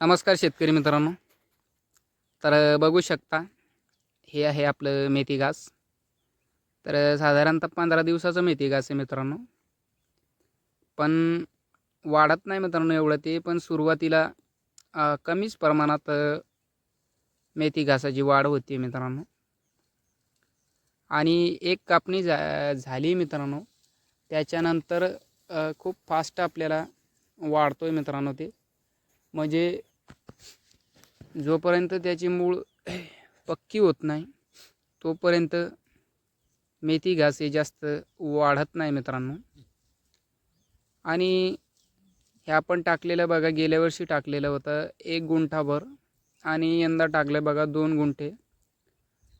नमस्कार शेतकरी मित्रांनो. तर बघू शकता हे आहे आपलं मेथी घास. तर साधारणतः पंधरा दिवसाचं मेथी घास आहे मित्रांनो. पण वाढत नाही मित्रांनो एवढं ते पण सुरुवातीला कमीच प्रमाणात मेथी घासाची वाढ होती मित्रांनो. आणि एक कापणी झा झाली मित्रांनो. त्याच्यानंतर खूप फास्ट आपल्याला वाढतो आहे मित्रांनो ते. म्हणजे जोपर्यंत त्याची मूळ पक्की होत नाही तोपर्यंत मेथी घास हे जास्त वाढत नाही मित्रांनो. आणि हे आपण टाकलेलं बघा गेल्या वर्षी टाकलेलं होतं एक गुंठाभर आणि यंदा टाकलं बघा दोन गुंठे.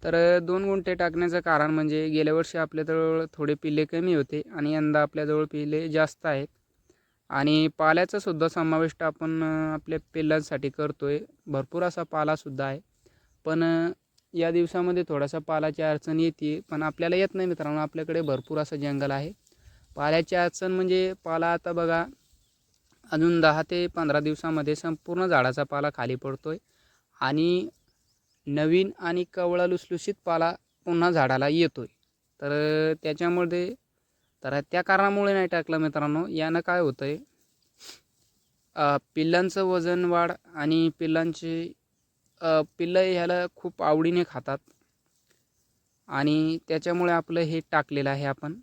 तर दोन गुंठे टाकण्याचं कारण म्हणजे गेल्या वर्षी आपल्याजवळ थोडे पिल्ले कमी होते आणि यंदा आपल्याजवळ पिल्ले जास्त आहेत. आणि पाल्याचा सुद्धा आपण आपल्या पिल्लांसाठी करतो आहे भरपूर असा पालासुद्धा आहे. पण या दिवसामध्ये थोडासा पालाची अडचण येते. पण आपल्याला येत नाही मित्रांनो. आपल्याकडे भरपूर असं जंगल आहे. पाल्याची अडचण म्हणजे पाला आता बघा अजून दहा ते पंधरा दिवसामध्ये संपूर्ण झाडाचा पाला खाली पडतो आहे आणि नवीन आणि कवळा लुसलुशीत पाला पुन्हा झाडाला येतो आहे तर त्याच्यामध्ये तर त्या कारणामुळे नाही टाकलं मित्रांनो. यानं काय होतं आहे पिल्लांचं वजन वाढ आणि पिल्लांचे पिल्लं ह्याला खूप आवडीने खातात. आणि त्याच्यामुळे आपलं हे टाकलेलं आहे आपण.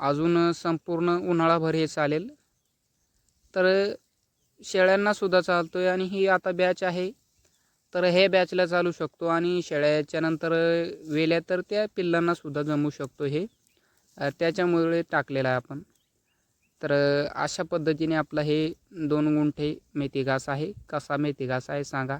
अजून संपूर्ण उन्हाळाभर हे चालेल. तर शेळ्यांनासुद्धा चालतो आहे आणि ही आता बॅच आहे. तर हे बॅचला चालू शकतो आणि शेळ्याच्या नंतर वेल्या तर त्या पिल्लांनासुद्धा जमू शकतो हे. त्याच्यामुळे टाकलेला आहे आपण. तर अशा पद्धतीने आपला हे दोन गुंठे मेथी घास आहे. कसा मेथी घास आहे सांगा.